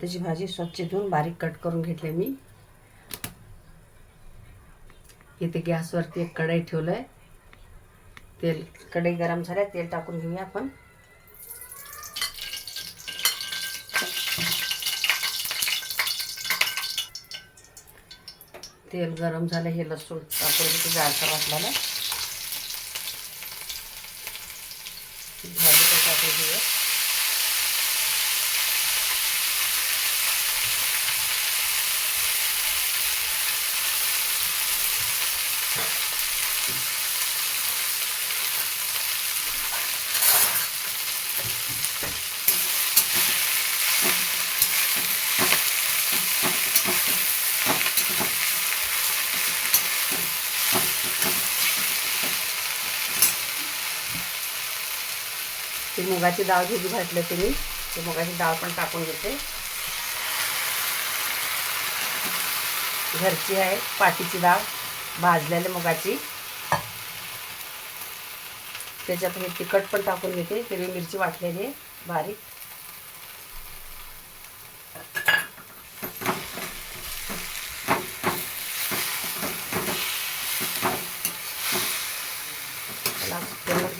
त्याची भाजी स्वच्छ धुवून बारीक कट करून घेतले मी. इथे गॅसवरती एक कढई ठेवलंय. तेल कढई गरम झाल्या तेल टाकून घेऊया आपण. तेल गरम झालं हे लसूण टाकून घेते जाळसर वाटल्याला भाजी टाकून घेऊया. ती मुगाची डाळ घेऊन घातली होती मी ती मुगाची डाळ पण टाकून घेते. घरची आहे पाटीची डाळ. भाजलेल्या मुगाची. त्याच्यात मी तिखट पण टाकून घेते. हिरवी मिरची वाटलेली आहे. बारीक.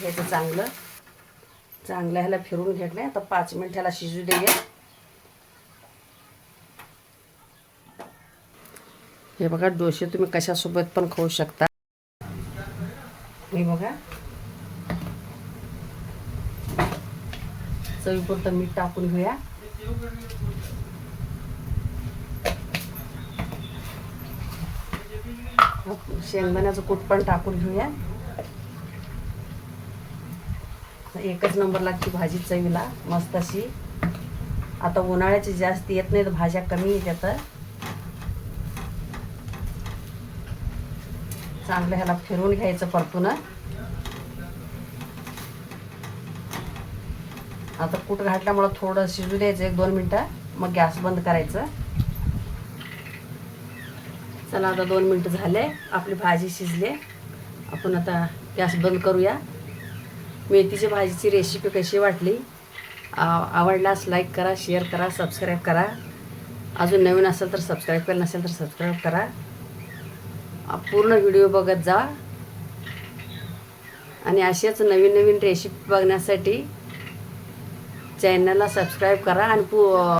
घ्यायचं चांगलं. चांगलं ह्याला फिरून घेतलं आता पाच मिनिट ह्याला शिजू देऊया. हे बघा डोसे तुम्ही कशासोबत पण खाऊ शकता. हे बघा. चवीपुरतं मीठ टाकून घेऊया. शेंगदाण्याचं कूट पण टाकून घेऊया. एकच नंबर लागते भाजी चवीला मस्त अशी. आता उन्हाळ्याची जास्त येत नाहीत भाज्या कमी येतात. चांगलं ह्याला फिरून घ्यायचं परतून. आता कूट घातल्यामुळं थोडं शिजू द्यायचं एक दोन मिनटं. मग गॅस बंद करायचं. चला आता दोन मिनटं झाले आपली भाजी शिजले. आपण आता गॅस बंद करूया. मेथीच्या भाजीची रेसिपी कशी वाटली? आवडल्यास लाईक करा शेअर करा सबस्क्राईब करा. अजून नवीन असेल तर सबस्क्राईब केलं नसेल तर सबस्क्राईब करा. पूर्ण व्हिडिओ बघत जा. आणि असेच नवीन नवीन रेसिपी बघण्यासाठी चॅनलला सबस्क्राईब करा आणि पू